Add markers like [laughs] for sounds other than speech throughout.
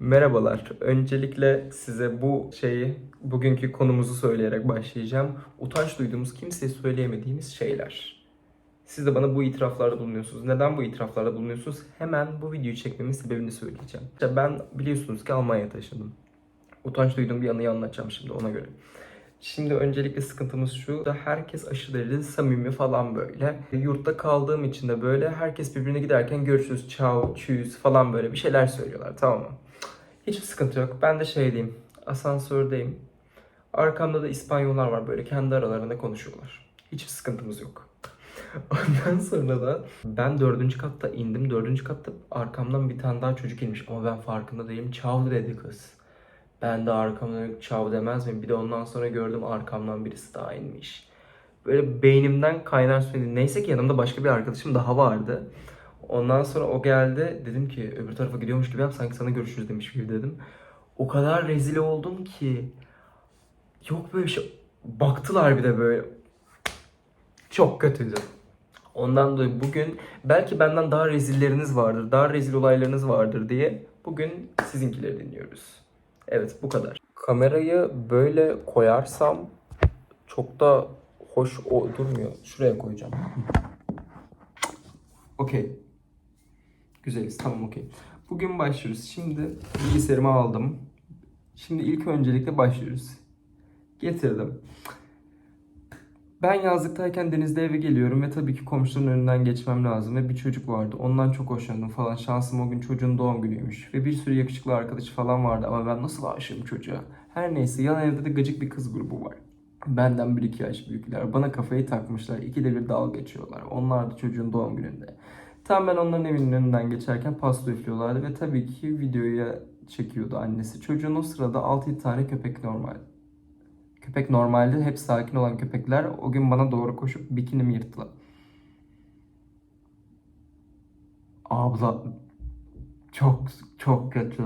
Merhabalar. Öncelikle size bu şeyi, bugünkü konumuzu söyleyerek başlayacağım. Utanç duyduğumuz, kimseye söyleyemediğimiz şeyler. Siz de bana bu itiraflarda bulunuyorsunuz. Neden bu itiraflarda bulunuyorsunuz? Hemen bu videoyu çekmemin sebebini söyleyeceğim. İşte ben biliyorsunuz ki Almanya'ya taşındım. Utanç duyduğum bir anıyı anlatacağım şimdi ona göre. Şimdi öncelikle sıkıntımız şu. da Herkes aşırı derecede samimi falan böyle. Yurtta kaldığım için de böyle herkes birbirine giderken görüşürüz, ciao, tschüss falan böyle bir şeyler söylüyorlar tamam mı? Hiçbir sıkıntı yok. Ben de şey diyeyim. Asansördeyim. Arkamda da İspanyollar var böyle kendi aralarında konuşuyorlar. Hiçbir sıkıntımız yok. [laughs] Ondan sonra da ben dördüncü katta indim. Dördüncü katta arkamdan bir tane daha çocuk inmiş ama ben farkında değilim. Çav dedi kız. Ben de arkamdan çav demez miyim? Bir de ondan sonra gördüm arkamdan birisi daha inmiş. Böyle beynimden kaynar su. Neyse ki yanımda başka bir arkadaşım daha vardı. Ondan sonra o geldi. Dedim ki öbür tarafa gidiyormuş gibi yap sanki sana görüşürüz demiş gibi dedim. O kadar rezil oldum ki. Yok böyle şey. Baktılar bir de böyle. Çok kötüydü. Ondan dolayı bugün belki benden daha rezilleriniz vardır, daha rezil olaylarınız vardır diye bugün sizinkileri dinliyoruz. Evet bu kadar. Kamerayı böyle koyarsam çok da hoş o durmuyor. Şuraya koyacağım. Okey. Güzeliz. Tamam okey. Bugün başlıyoruz. Şimdi bilgisayarımı aldım. Şimdi ilk öncelikle başlıyoruz. Getirdim. Ben yazlıktayken denizde eve geliyorum ve tabii ki komşuların önünden geçmem lazım ve bir çocuk vardı. Ondan çok hoşlandım falan. Şansım o gün çocuğun doğum günüymüş. Ve bir sürü yakışıklı arkadaşı falan vardı ama ben nasıl aşığım çocuğa. Her neyse yan evde de gıcık bir kız grubu var. Benden bir iki yaş büyükler. Bana kafayı takmışlar. İkide bir dalga geçiyorlar. Onlar da çocuğun doğum gününde. Tam ben onların evinin önünden geçerken pasta üflüyorlardı ve tabii ki videoya çekiyordu annesi. Çocuğun o sırada 6-7 tane köpek normal. Köpek normalde hep sakin olan köpekler o gün bana doğru koşup bikinimi yırttılar. Abla çok çok kötü.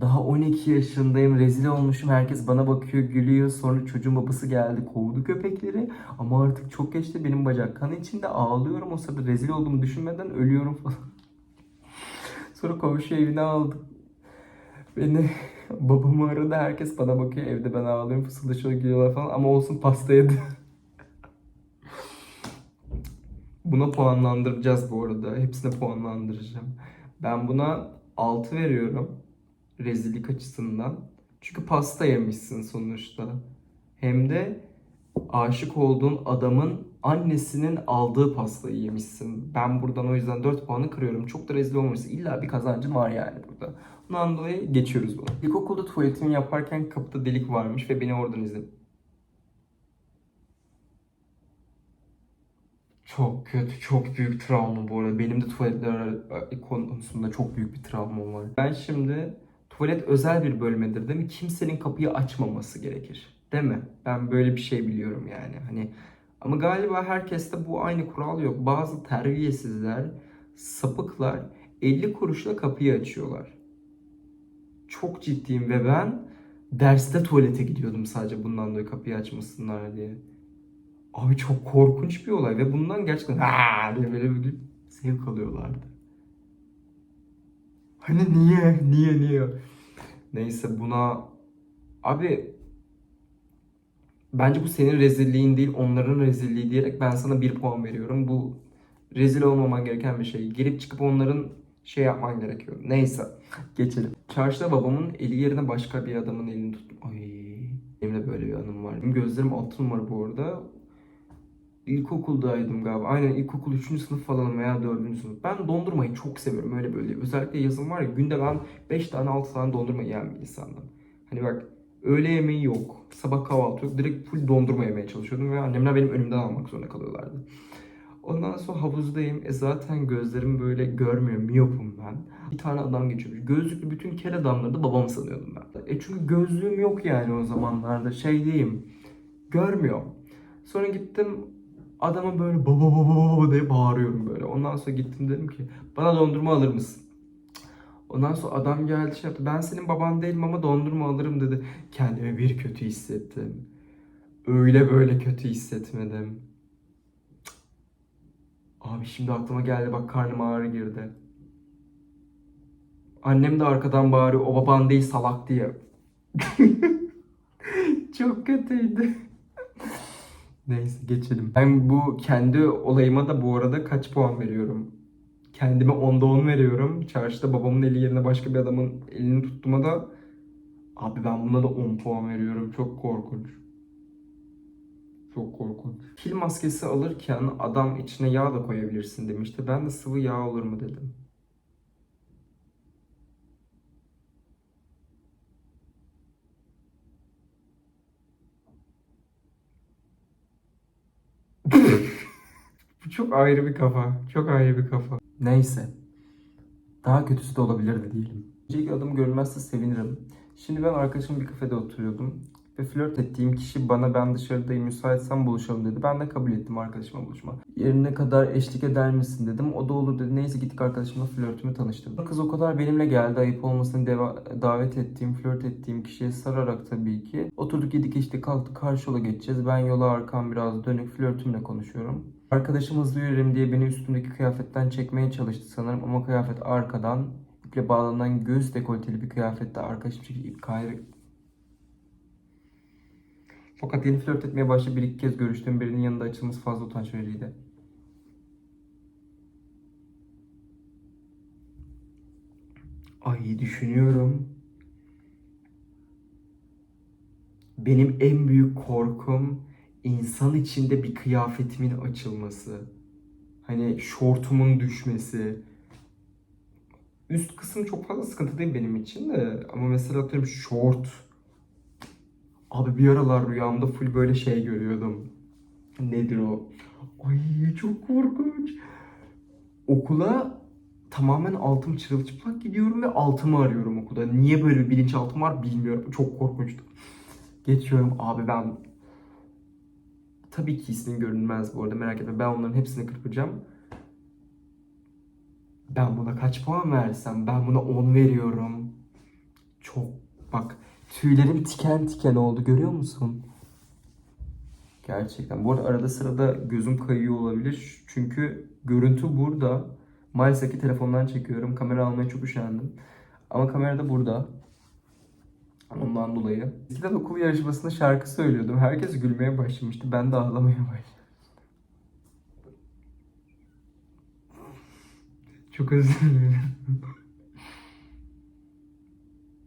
Daha 12 yaşındayım, rezil olmuşum. Herkes bana bakıyor, gülüyor. Sonra çocuğun babası geldi, kovdu köpekleri. Ama artık çok geçti. Benim bacak kan içinde ağlıyorum. O sırada rezil olduğumu düşünmeden ölüyorum falan. [laughs] Sonra komşu evine aldı. Beni [laughs] babamı aradı. Herkes bana bakıyor. Evde ben ağlıyorum. Fısıldaşıyor, gülüyorlar falan. Ama olsun pasta yedi. [laughs] Buna puanlandıracağız bu arada. Hepsine puanlandıracağım. Ben buna 6 veriyorum rezillik açısından. Çünkü pasta yemişsin sonuçta. Hem de aşık olduğun adamın annesinin aldığı pastayı yemişsin. Ben buradan o yüzden 4 puanı kırıyorum. Çok da rezil olmamışsın. İlla bir kazancın var yani burada. Bundan dolayı geçiyoruz bunu. İlkokulda tuvaletimi yaparken kapıda delik varmış ve beni oradan izledi. Çok kötü, çok büyük travma bu arada. Benim de tuvaletler konusunda çok büyük bir travmam var. Ben şimdi tuvalet özel bir bölmedir değil mi? Kimsenin kapıyı açmaması gerekir. Değil mi? Ben böyle bir şey biliyorum yani. Hani ama galiba herkeste bu aynı kural yok. Bazı terbiyesizler, sapıklar 50 kuruşla kapıyı açıyorlar. Çok ciddiyim ve ben derste tuvalete gidiyordum sadece bundan dolayı kapıyı açmasınlar diye. Abi çok korkunç bir olay ve bundan gerçekten "Aa!" diye böyle bir zevk alıyorlardı. Hani niye? Niye? Niye? Neyse buna... Abi... Bence bu senin rezilliğin değil, onların rezilliği diyerek ben sana bir puan veriyorum. Bu rezil olmaman gereken bir şey. Girip çıkıp onların şey yapman gerekiyor. Neyse. Geçelim. Çarşıda babamın eli yerine başka bir adamın elini tuttum. Ay. Benim de böyle bir anım var. Benim gözlerim altı numara bu arada. İlkokuldaydım galiba. Aynen ilkokul 3. sınıf falan veya 4. sınıf. Ben dondurmayı çok seviyorum öyle böyle. Özellikle yazın var ya günde ben 5 tane 6 tane dondurma yiyen bir insandım. Hani bak öğle yemeği yok. Sabah kahvaltı yok. Direkt full dondurma yemeye çalışıyordum ve annemler benim önümden almak zorunda kalıyorlardı. Ondan sonra havuzdayım. E zaten gözlerim böyle görmüyor. Miyopum ben. Bir tane adam geçiyormuş. Gözlüklü bütün kel adamları da babam sanıyordum ben. E çünkü gözlüğüm yok yani o zamanlarda. Şey diyeyim. Görmüyorum. Sonra gittim adama böyle baba baba baba diye bağırıyorum böyle. Ondan sonra gittim dedim ki bana dondurma alır mısın? Ondan sonra adam geldi şey yaptı. Ben senin baban değilim ama dondurma alırım dedi. Kendimi bir kötü hissettim. Öyle böyle kötü hissetmedim. Abi şimdi aklıma geldi bak karnıma ağrı girdi. Annem de arkadan bağırıyor o baban değil salak diye. [laughs] Çok kötüydü. Neyse geçelim. Ben bu kendi olayıma da bu arada kaç puan veriyorum? Kendime 10'da 10 veriyorum. Çarşıda babamın eli yerine başka bir adamın elini tuttuğuma da abi ben buna da 10 puan veriyorum. Çok korkunç. Çok korkunç. Pil maskesi alırken adam içine yağ da koyabilirsin demişti. Ben de sıvı yağ olur mu dedim. [laughs] Bu çok ayrı bir kafa. Çok ayrı bir kafa. Neyse. Daha kötüsü de olabilirdi diyelim. Öncelikle adım görülmezse sevinirim. Şimdi ben arkadaşımla bir kafede oturuyordum. Ve flört ettiğim kişi bana ben dışarıdayım müsaitsen buluşalım dedi. Ben de kabul ettim arkadaşıma buluşma. Yerine kadar eşlik eder misin dedim. O da olur dedi. Neyse gittik arkadaşımla flörtümü tanıştırdım. Kız o kadar benimle geldi. Ayıp olmasını davet ettiğim, flört ettiğim kişiye sararak tabii ki. Oturduk yedik işte kalktık karşı yola geçeceğiz. Ben yola arkam biraz dönük flörtümle konuşuyorum. Arkadaşım hızlı yürüyelim diye beni üstümdeki kıyafetten çekmeye çalıştı sanırım ama kıyafet arkadan iple bağlanan göğüs dekolteli bir kıyafette arkadaşım çünkü ip kayır. Fakat yeni flört etmeye başlayıp bir iki kez görüştüğüm birinin yanında açılması fazla utanç vericiydi. Ay düşünüyorum. Benim en büyük korkum insan içinde bir kıyafetimin açılması. Hani şortumun düşmesi. Üst kısım çok fazla sıkıntı değil benim için de. Ama mesela atıyorum şort. Abi bir aralar rüyamda full böyle şey görüyordum. Nedir o? Ay çok korkunç. Okula tamamen altım çırılçıplak gidiyorum ve altımı arıyorum okulda. Niye böyle bir bilinçaltım var bilmiyorum. Çok korkunçtu. Geçiyorum abi ben Tabii ki ismin görünmez bu arada merak etme. Ben onların hepsini kırpacağım. Ben buna kaç puan versem? Ben buna 10 veriyorum. Çok bak tüylerim tiken tiken oldu görüyor musun? Gerçekten. Bu arada arada sırada gözüm kayıyor olabilir. Çünkü görüntü burada. Maalesef ki telefondan çekiyorum. Kamera almaya çok üşendim. Ama kamera da burada. Ondan dolayı. Eskiden okul yarışmasında şarkı söylüyordum. Herkes gülmeye başlamıştı. Ben de ağlamaya başladım. Çok özür dilerim.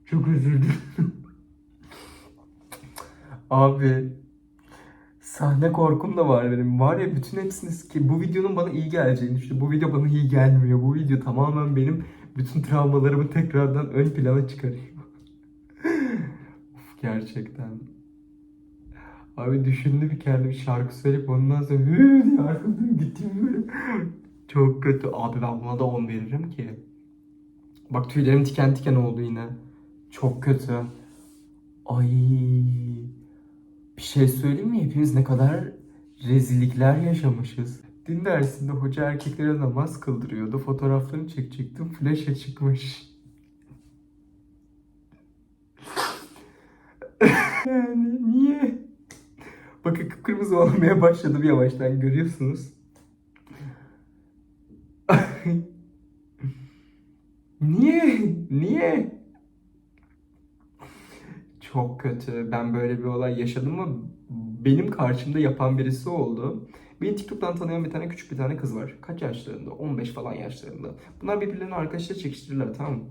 Çok özür dilerim. Abi sahne korkum da var benim. Var ya bütün hepsini ki bu videonun bana iyi geleceğini düşünüyorum. Bu video bana iyi gelmiyor. Bu video tamamen benim bütün travmalarımı tekrardan ön plana çıkarıyor. [laughs] Of gerçekten. Abi düşündü bir kendi bir şarkı söyleyip ondan sonra hı diye arkadan gittim böyle. Çok kötü. Abi ben buna da 10 veririm ki. Bak tüylerim tiken tiken oldu yine. Çok kötü. Ay. Bir şey söyleyeyim mi? Hepimiz ne kadar rezillikler yaşamışız. Din dersinde hoca erkeklere namaz kıldırıyordu. Fotoğraflarını çekecektim. Flash'a çıkmış. [laughs] Yani niye? Bakın kıpkırmızı olmaya başladım yavaştan görüyorsunuz. [laughs] niye? Niye? Çok kötü. Ben böyle bir olay yaşadım mı benim karşımda yapan birisi oldu. Beni TikTok'tan tanıyan bir tane küçük bir tane kız var. Kaç yaşlarında? 15 falan yaşlarında. Bunlar birbirlerine arkadaşlar çekiştirirler tamam mı?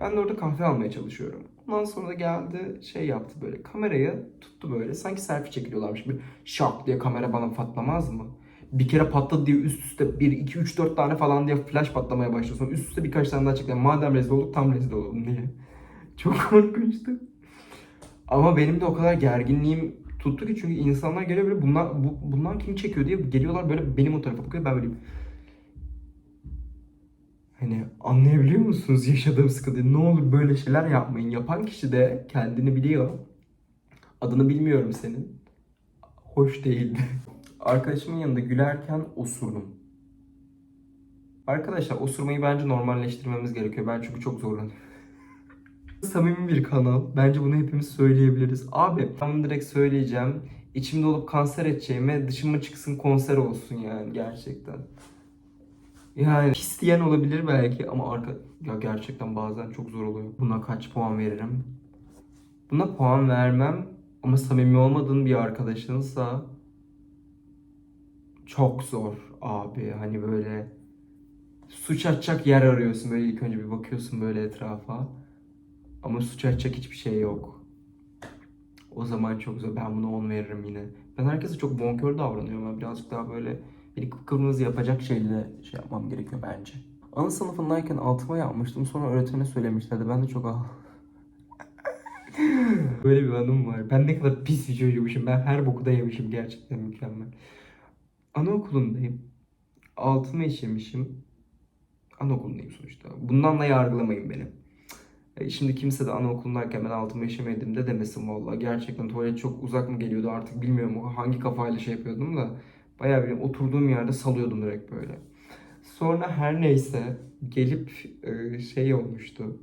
Ben de orada kahve almaya çalışıyorum. Ondan sonra da geldi şey yaptı böyle kamerayı tuttu böyle sanki selfie çekiliyorlarmış gibi şak diye kamera bana patlamaz mı? Bir kere patladı diye üst üste 1, 2, 3, 4 tane falan diye flash patlamaya başlıyor. Sonra üst üste birkaç tane daha çekti. Madem rezil olduk tam rezil olalım diye. Çok [laughs] korkunçtu. Ama benim de o kadar gerginliğim tuttu ki çünkü insanlar geliyor böyle bunlar bu, bunlar kim çekiyor diye geliyorlar böyle benim o tarafa bakıyor ben böyleyim. Hani anlayabiliyor musunuz yaşadığım sıkıntıyı? Ne olur böyle şeyler yapmayın. Yapan kişi de kendini biliyor. Adını bilmiyorum senin. Hoş değildi. [laughs] Arkadaşımın yanında gülerken osurdum. Arkadaşlar osurmayı bence normalleştirmemiz gerekiyor. Ben çünkü çok zorlanıyorum. Samimi bir kanal. Bence bunu hepimiz söyleyebiliriz. Abi ben bunu direkt söyleyeceğim. İçimde olup kanser edeceğime dışıma çıksın konser olsun yani gerçekten. Yani pis diyen olabilir belki ama arka ya gerçekten bazen çok zor oluyor. Buna kaç puan veririm? Buna puan vermem ama samimi olmadığın bir arkadaşınsa çok zor abi. Hani böyle suç atacak yer arıyorsun böyle ilk önce bir bakıyorsun böyle etrafa. Ama suç atacak hiçbir şey yok. O zaman çok zor. Ben buna 10 veririm yine. Ben herkese çok bonkör davranıyorum. Ben birazcık daha böyle beni kıpkırmızı yapacak şeyle şey yapmam gerekiyor bence. Ana sınıfındayken altıma yapmıştım. Sonra öğretmene söylemişlerdi. Ben de çok ah. [laughs] Böyle bir anım var. Ben ne kadar pis bir çocuğumuşum. Ben her boku da yemişim. Gerçekten mükemmel. Anaokulundayım. Altımı işemişim. Anaokulundayım sonuçta. Bundan da yargılamayın beni. E, Şimdi kimse de anaokulundayken ben altımı işemedim de demesin valla. Gerçekten tuvalet çok uzak mı geliyordu artık bilmiyorum hangi kafayla şey yapıyordum da. Bayağı bir oturduğum yerde salıyordum direkt böyle. Sonra her neyse gelip e, şey olmuştu.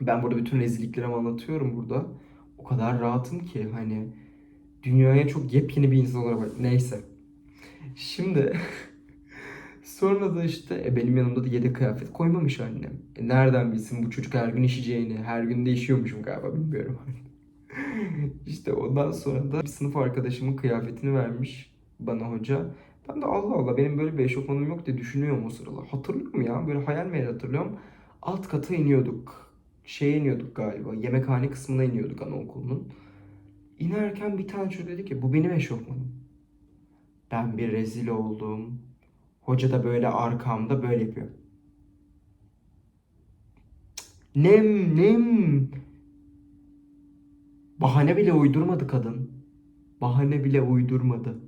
Ben burada bütün rezilliklerimi anlatıyorum burada. O kadar rahatım ki hani dünyaya çok yepyeni bir insan olarak neyse. Şimdi [laughs] sonra da işte e, benim yanımda da yedek kıyafet koymamış annem. E, nereden bilsin bu çocuk her gün işeceğini, her gün de işiyormuşum galiba bilmiyorum. [laughs] işte ondan sonra da sınıf arkadaşımın kıyafetini vermiş bana hoca. Ben de Allah Allah benim böyle bir eşofmanım yok diye düşünüyorum o sıralar. Hatırlıyorum ya böyle hayal meyal hatırlıyorum. Alt kata iniyorduk. Şeye iniyorduk galiba. Yemekhane kısmına iniyorduk anaokulunun. İnerken bir tane çocuk dedi ki bu benim eşofmanım. Ben bir rezil oldum. Hoca da böyle arkamda böyle yapıyor. Nem nem. Bahane bile uydurmadı kadın. Bahane bile uydurmadı.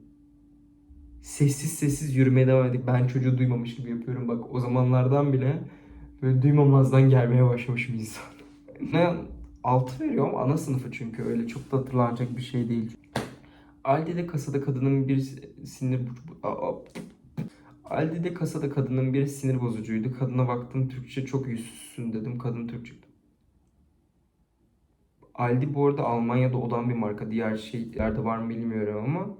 Sessiz sessiz yürümeye devam ettik. Ben çocuğu duymamış gibi yapıyorum. Bak o zamanlardan bile böyle duymamazdan gelmeye başlamışım insan. [laughs] ne 6 veriyorum ana sınıfı çünkü öyle çok da hatırlanacak bir şey değil. Aldi'de kasada kadının bir sinir Aldi'de kasada kadının bir sinir bozucuydu. Kadına baktım Türkçe çok yüzsüzsün dedim. Kadın Türkçe. Aldi bu arada Almanya'da olan bir marka. Diğer şeylerde var mı bilmiyorum ama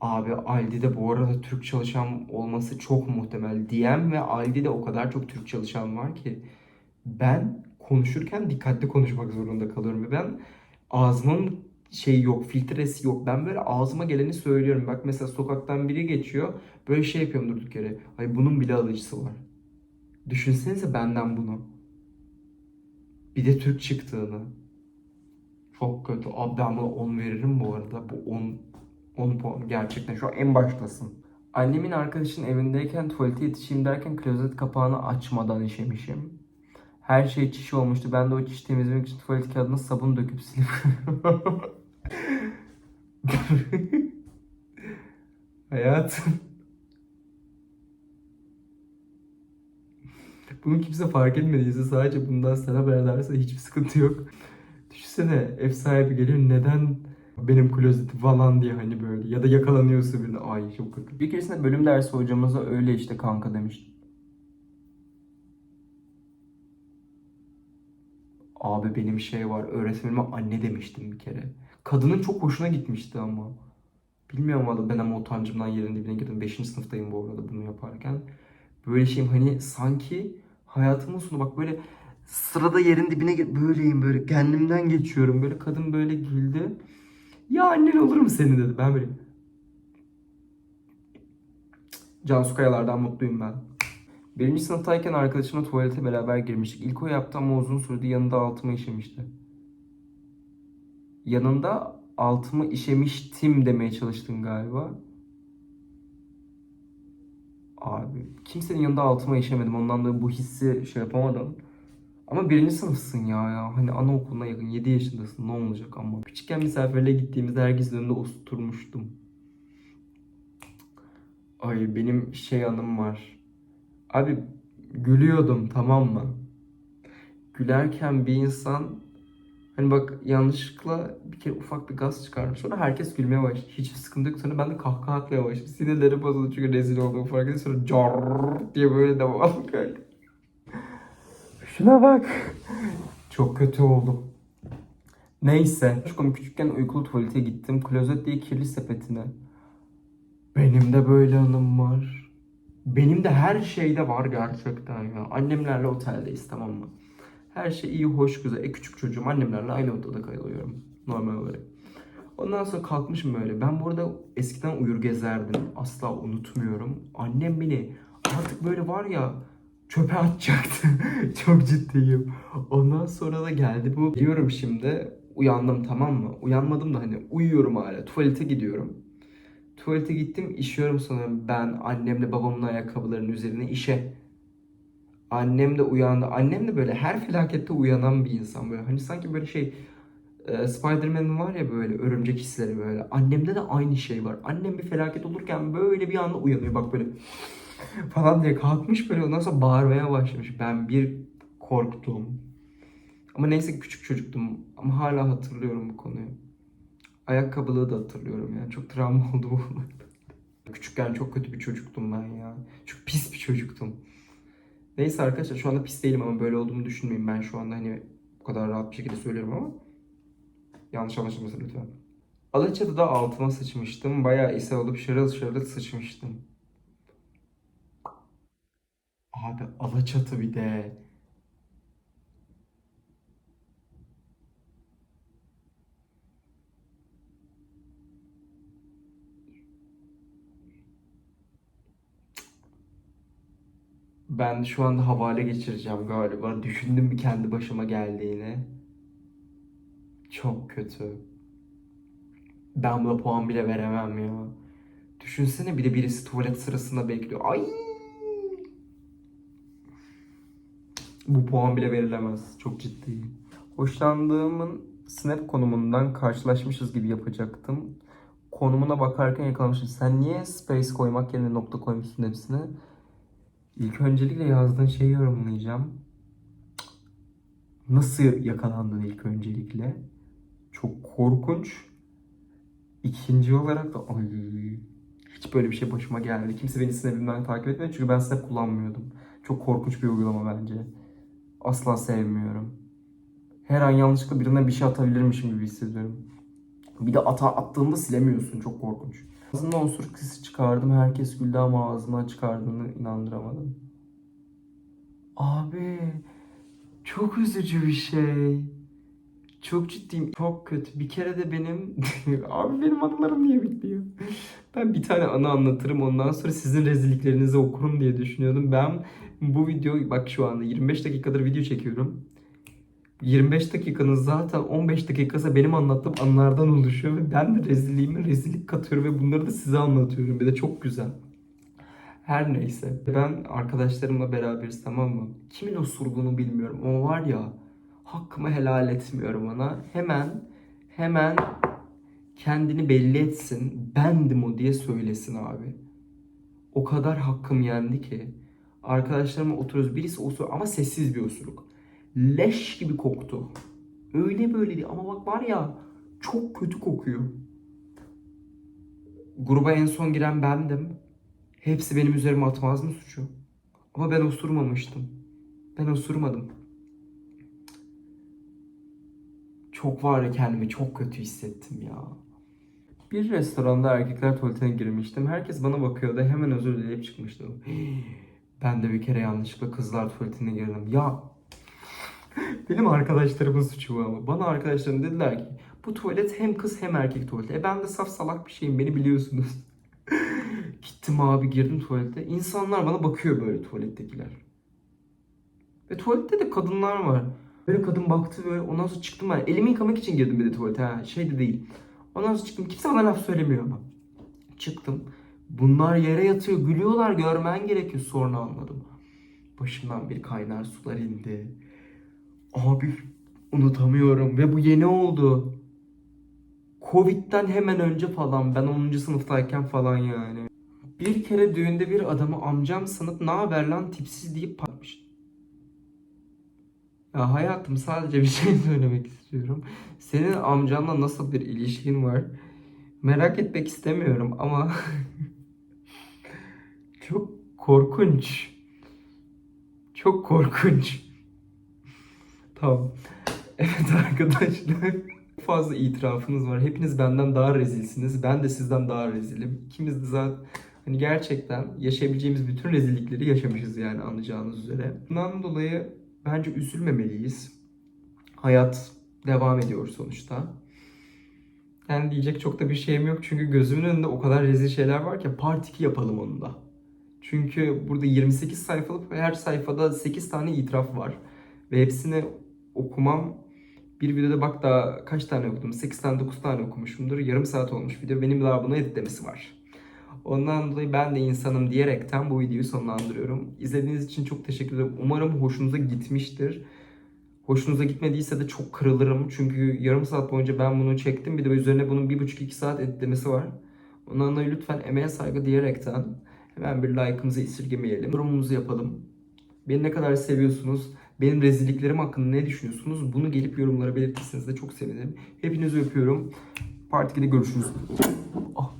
Abi Aldi'de bu arada Türk çalışan olması çok muhtemel. DM ve Aldi'de o kadar çok Türk çalışan var ki ben konuşurken dikkatli konuşmak zorunda kalıyorum ben ağzımın şey yok, filtresi yok. Ben böyle ağzıma geleni söylüyorum. Bak mesela sokaktan biri geçiyor. Böyle şey yapıyorum durduk yere. Ay bunun bile alıcısı var. Düşünsenize benden bunu. Bir de Türk çıktığını. Çok kötü. Abi ben buna 10 veririm bu arada. Bu 10 10 puan gerçekten şu an en baştasın. Annemin arkadaşının evindeyken tuvalete yetişeyim derken klozet kapağını açmadan işemişim. Her şey çiş olmuştu. Ben de o çiş temizlemek için tuvalet kağıdına sabun döküp silip [laughs] Hayatım. Bunu kimse fark etmediyse sadece bundan sana haber ederse hiçbir sıkıntı yok. Düşünsene ev sahibi gelir neden benim klozetim falan diye hani böyle ya da yakalanıyorsa birine ay çok kötü. Bir keresinde bölüm dersi hocamıza öyle işte kanka demiş. Abi benim şey var öğretmenime anne demiştim bir kere. Kadının çok hoşuna gitmişti ama. Bilmiyorum valla ben ama utancımdan yerin dibine girdim. 5. sınıftayım bu arada bunu yaparken. Böyle şeyim hani sanki hayatımın sonu bak böyle sırada yerin dibine böyleyim böyle kendimden geçiyorum. Böyle kadın böyle güldü. Ya annen olur mu senin dedi. Ben böyle Cansu Kayalar'dan mutluyum ben. Birinci sınıftayken arkadaşımla tuvalete beraber girmiştik. İlk o yaptı ama uzun sürdü. Yanında altıma işemişti. Yanında altımı işemiştim demeye çalıştın galiba. Abi kimsenin yanında altıma işemedim. Ondan da bu hissi şey yapamadım. Ama birinci sınıfsın ya ya. Hani anaokuluna yakın 7 yaşındasın ne olacak ama. Küçükken misafirliğe gittiğimizde herkesin önünde oturmuştum. Ay benim şey anım var. Abi gülüyordum tamam mı? Gülerken bir insan hani bak yanlışlıkla bir kere ufak bir gaz çıkarmış. Sonra herkes gülmeye başladı. Hiçbir sıkıntı yok. Sonra ben de kahkaha atmaya başladım. Sinirleri bozuldu çünkü rezil olduğumu fark ettim. Sonra car diye böyle devam kanka. Şuna bak. Çok kötü oldum. Neyse. Çok küçükken uykulu tuvalete gittim. Klozet diye kirli sepetine. Benim de böyle anım var. Benim de her şeyde var gerçekten ya. Annemlerle oteldeyiz tamam mı? Her şey iyi, hoş, güzel. E küçük çocuğum annemlerle aynı odada kalıyorum. Normal olarak. Ondan sonra kalkmışım böyle. Ben bu arada eskiden uyur gezerdim. Asla unutmuyorum. Annem beni artık böyle var ya çöpe atacaktı. [laughs] Çok ciddiyim. Ondan sonra da geldi bu. Diyorum şimdi uyandım tamam mı? Uyanmadım da hani uyuyorum hala. Tuvalete gidiyorum. Tuvalete gittim işiyorum sonra ben annemle babamın ayakkabılarının üzerine işe. Annem de uyandı. Annem de böyle her felakette uyanan bir insan böyle. Hani sanki böyle şey e, Spider-Man'in var ya böyle örümcek hisleri böyle. Annemde de aynı şey var. Annem bir felaket olurken böyle bir anda uyanıyor. Bak böyle [laughs] falan diye kalkmış böyle ondan sonra bağırmaya başlamış. Ben bir korktum. Ama neyse küçük çocuktum. Ama hala hatırlıyorum bu konuyu. Ayakkabılığı da hatırlıyorum yani. Çok travma [laughs] oldu bu. Küçükken çok kötü bir çocuktum ben ya. Çok pis bir çocuktum. Neyse arkadaşlar şu anda pis değilim ama böyle olduğumu düşünmeyin. Ben şu anda hani bu kadar rahat bir şekilde söylüyorum ama yanlış anlaşılmasın lütfen. Alaçatı'da altıma sıçmıştım. Bayağı ishal olup şarıl şarıl sıçmıştım. Abi Alaçatı bir de. Ben şu anda havale geçireceğim galiba. Düşündüm bir kendi başıma geldiğini. Çok kötü. Ben buna puan bile veremem ya. Düşünsene bir de birisi tuvalet sırasında bekliyor. Ay! Bu puan bile verilemez. Çok ciddiyim. Hoşlandığımın snap konumundan karşılaşmışız gibi yapacaktım. Konumuna bakarken yakalamışım. Sen niye space koymak yerine nokta koymuşsun hepsine? İlk öncelikle yazdığın şeyi yorumlayacağım. Nasıl yakalandın ilk öncelikle? Çok korkunç. İkinci olarak da ay hiç böyle bir şey başıma gelmedi. Kimse beni Snap'imden takip etmedi çünkü ben Snap kullanmıyordum. Çok korkunç bir uygulama bence. Asla sevmiyorum. Her an yanlışlıkla birine bir şey atabilirmişim gibi hissediyorum. Bir de ata attığında silemiyorsun. Çok korkunç. Ağzımdan osuruk sesi çıkardım. Herkes güldü ama ağzımdan çıkardığını inandıramadım. Abi çok üzücü bir şey. Çok ciddiyim. Çok kötü. Bir kere de benim... [laughs] Abi benim anılarım niye bitmiyor? Ben bir tane anı anlatırım. Ondan sonra sizin rezilliklerinizi okurum diye düşünüyordum. Ben bu video... Bak şu anda 25 dakikadır video çekiyorum. 25 dakikanın zaten 15 dakikası benim anlattığım anılardan oluşuyor ve ben de rezilliğime rezillik katıyorum ve bunları da size anlatıyorum. Bir de çok güzel. Her neyse. Ben arkadaşlarımla beraberiz tamam mı? Kimin osurduğunu bilmiyorum ama var ya hakkımı helal etmiyorum ona. Hemen hemen kendini belli etsin. Bendim o diye söylesin abi. O kadar hakkım yendi ki. Arkadaşlarımla oturuyoruz. Birisi osur ama sessiz bir osuruk. Leş gibi koktu. Öyle böyle değil ama bak var ya çok kötü kokuyor. Gruba en son giren bendim. Hepsi benim üzerime atmaz mı suçu? Ama ben osurmamıştım. Ben osurmadım. Çok var ya kendimi çok kötü hissettim ya. Bir restoranda erkekler tuvaletine girmiştim. Herkes bana bakıyordu. Hemen özür dileyip çıkmıştım. [gasps] Ben de bir kere yanlışlıkla kızlar tuvaletine girdim. Ya [laughs] benim arkadaşlarımın suçu bu ama. Bana arkadaşlarım dediler ki bu tuvalet hem kız hem erkek tuvaleti. E ben de saf salak bir şeyim beni biliyorsunuz. [laughs] Gittim abi girdim tuvalete. İnsanlar bana bakıyor böyle tuvalettekiler. Ve tuvalette de kadınlar var. Böyle kadın baktı böyle ondan sonra çıktım ben. Elimi yıkamak için girdim bir de tuvalete ha. Şey de değil. Ondan sonra çıktım. Kimse bana laf söylemiyor ama. Çıktım. Bunlar yere yatıyor. Gülüyorlar. Görmen gerekiyor. Sonra anladım. Başımdan bir kaynar sular indi. Abi unutamıyorum. Ve bu yeni oldu. Covid'den hemen önce falan. Ben 10. sınıftayken falan yani. Bir kere düğünde bir adamı amcam sanıp ne haber lan tipsiz deyip patmış. Ya hayatım sadece bir şey [laughs] söylemek istiyorum. Senin amcanla nasıl bir ilişkin var? Merak etmek istemiyorum ama [laughs] çok korkunç. Çok korkunç. Tamam. [laughs] Evet arkadaşlar. Fazla itirafınız var. Hepiniz benden daha rezilsiniz. Ben de sizden daha rezilim. İkimiz de zaten Hani gerçekten yaşayabileceğimiz bütün rezillikleri yaşamışız yani anlayacağınız üzere. Bundan dolayı bence üzülmemeliyiz. Hayat devam ediyor sonuçta. Yani diyecek çok da bir şeyim yok çünkü gözümün önünde o kadar rezil şeyler var ki part 2 yapalım onu da. Çünkü burada 28 sayfalık her sayfada 8 tane itiraf var. Ve hepsini okumam bir videoda bak daha kaç tane okudum? 8 tane 9 tane okumuşumdur. Yarım saat olmuş video. Benim daha bunu editlemesi var. Ondan dolayı ben de insanım diyerekten bu videoyu sonlandırıyorum. İzlediğiniz için çok teşekkür ederim. Umarım hoşunuza gitmiştir. Hoşunuza gitmediyse de çok kırılırım. Çünkü yarım saat boyunca ben bunu çektim. Bir de üzerine bunun 1,5-2 saat editlemesi var. Ondan dolayı lütfen emeğe saygı diyerekten hemen bir like'ımızı esirgemeyelim. Yorumumuzu yapalım. Beni ne kadar seviyorsunuz? Benim rezilliklerim hakkında ne düşünüyorsunuz? Bunu gelip yorumlara belirtirseniz de çok sevinirim. Hepinizi öpüyorum. Part 2'de görüşürüz. Ah.